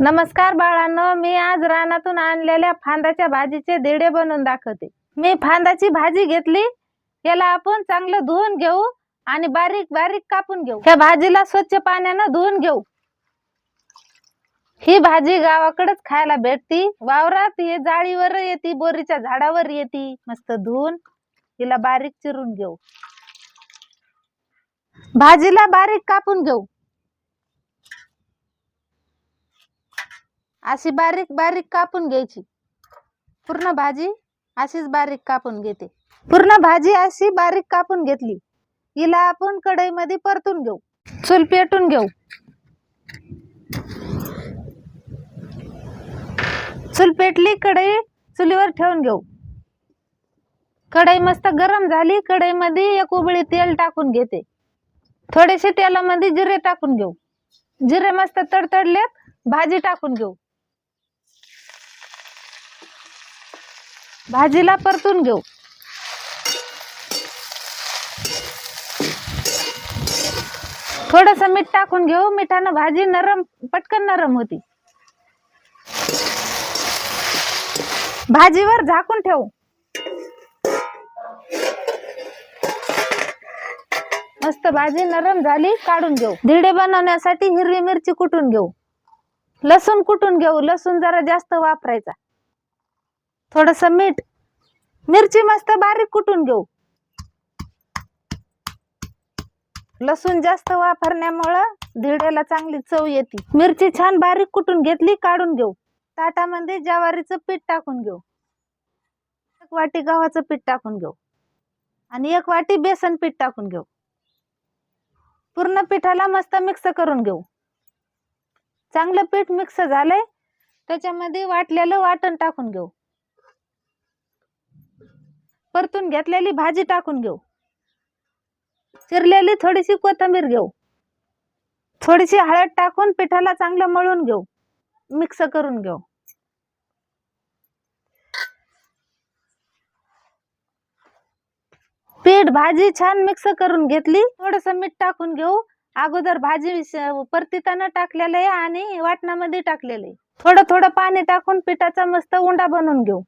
नमस्कार बाळांनो मी आज रानातून आणलेल्या फांदाच्या भाजीचे दिडे बनवून दाखवते. मी फांदाची भाजी घेतली याला आपण चांगलं धुवून घेऊ आणि बारीक बारीक कापून घेऊ. ह्या भाजीला स्वच्छ पाण्यानं धुवून घेऊ. ही भाजी गावाकडेच खायला भेटती. वावरात हे जाळीवर येते बोरीच्या झाडावर येते. मस्त धुवून हिला बारीक चिरून घेऊ. भाजीला बारीक कापून घेऊ. अशी बारीक बारीक कापून घ्यायची. पूर्ण भाजी अशीच बारीक कापून घेते. पूर्ण भाजी अशी बारीक कापून घेतली. हिला आपण कढईमध्ये परतून घेऊ. चूल पेटून घेऊ. चूल पेटली कढई चुलीवर ठेवून घेऊ. कढई मस्त गरम झाली कढईमध्ये एक उबळी तेल टाकून घेते. थोडेसे तेलामध्ये जिरे टाकून घेऊ. जिरे मस्त तडतडलेत भाजी टाकून घेऊ. भाजीला परतून घेऊ. थोडस मीठ टाकून घेऊ. मिठानं भाजी नरम पटकन नरम होती. भाजीवर झाकून ठेवू. मस्त भाजी नरम झाली काढून घेऊ. धिडे बनवण्यासाठी हिरवी मिरची कुटून घेऊ. लसूण कुटून घेऊ. लसूण जरा जास्त वापरायचा. थोडस मीठ. मिरची मस्त बारीक कुटून घेऊ. लसूण जास्त वापरण्यामुळं धिड्याला चांगली चव येते. मिरची छान बारीक कुटून घेतली काढून घेऊ. ताटामध्ये ज्वारीचं पीठ टाकून घेऊ. एक वाटी गव्हाचं पीठ टाकून घेऊ. आणि एक वाटी बेसन पीठ टाकून घेऊ. पूर्ण पिठाला मस्त मिक्स करून घेऊ. चांगलं पीठ मिक्स झालंय. त्याच्यामध्ये वाटलेलं वाटण टाकून घेऊ. परतून घेतलेली भाजी टाकून घेऊ. चिरलेली थोडीशी कोथिंबीर घेऊ. थोडीशी हळद टाकून पिठाला चांगलं मळून घेऊ. मिक्स करून घेऊ. पीठ भाजी छान मिक्स करून घेतली. थोडस मीठ टाकून घेऊ. अगोदर भाजी श- परतीताना टाकलेलं आहे आणि वाटणामध्ये टाकलेलं आहे. थोडं थोडं पाणी टाकून पिठाचा मस्त उंडा बनवून घेऊ.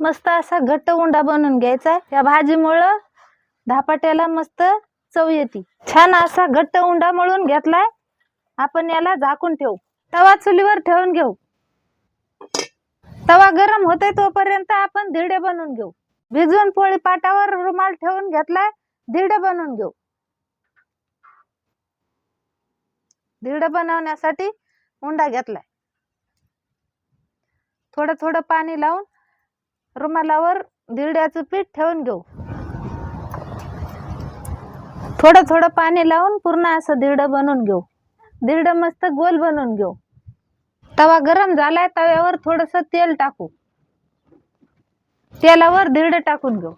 मस्त असा घट्ट उंडा बनवून घ्यायचा या भाजीमुळं धापाट्याला मस्त चव येते. छान असा घट्ट उंडा मळून घेतलाय. आपण याला झाकून ठेवू. तवा चुलीवर ठेवून घेऊ. तवा गरम होते तोपर्यंत आपण धिडे बनवून घेऊ. भिजवून पोळी पाटावर रुमाल ठेवून घेतलाय. धिडे बनवून घेऊ. धिडे बनवण्यासाठी उंडा घेतलाय. थोडं थोडं पाणी लावून रुमालावर दिरड्याचं पीठ ठेवून घेऊ. थोडं थोडं पाणी लावून पूर्ण असं धिरडं बनवून घेऊ. धिरडं मस्त गोल बनवून घेऊ. तवा गरम झालाय तव्यावर थोडस तेल टाकू. तेलावर धिरडे टाकून घेऊ.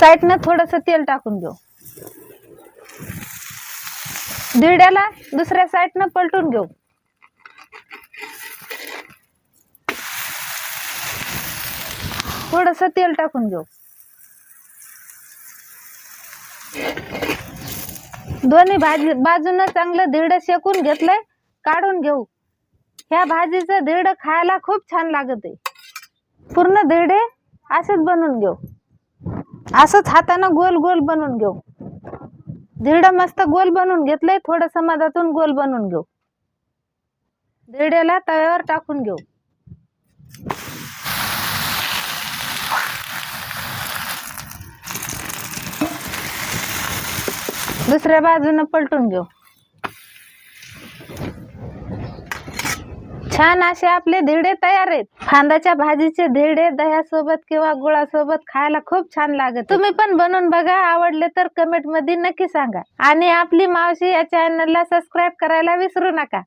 साईडनं थोडस तेल टाकून घेऊ. दिरड्याला दुसऱ्या साईडनं पलटून घेऊ. थोडस तेल टाकून घेऊ. दोन्ही भाजी बाजूनं चांगलं धिरडं शेकून घेतलंय काढून घेऊ. ह्या भाजीचं धिरडं खायला खूप छान लागत आहे. पूर्ण धिरडे असंच बनवून घेऊ. असंच हातानं गोल गोल बनवून घेऊ. धिरडं मस्त गोल बनवून घेतलंय थोडस मधातून गोल बनवून घेऊ. धिरड्याला तव्यावर टाकून घेऊ. दुसऱ्या बाजूनं पलटून घेऊ. छान असे आपले धिडे तयार आहेत. फांदाच्या भाजीचे धिडे दह्यासोबत किंवा गुळासोबत खायला खूप छान लागत तुम्ही पण बनवून बघा. आवडले तर कमेंटमध्ये नक्की सांगा. आणि आपली मावशी या चॅनलला सबस्क्राईब करायला विसरू नका.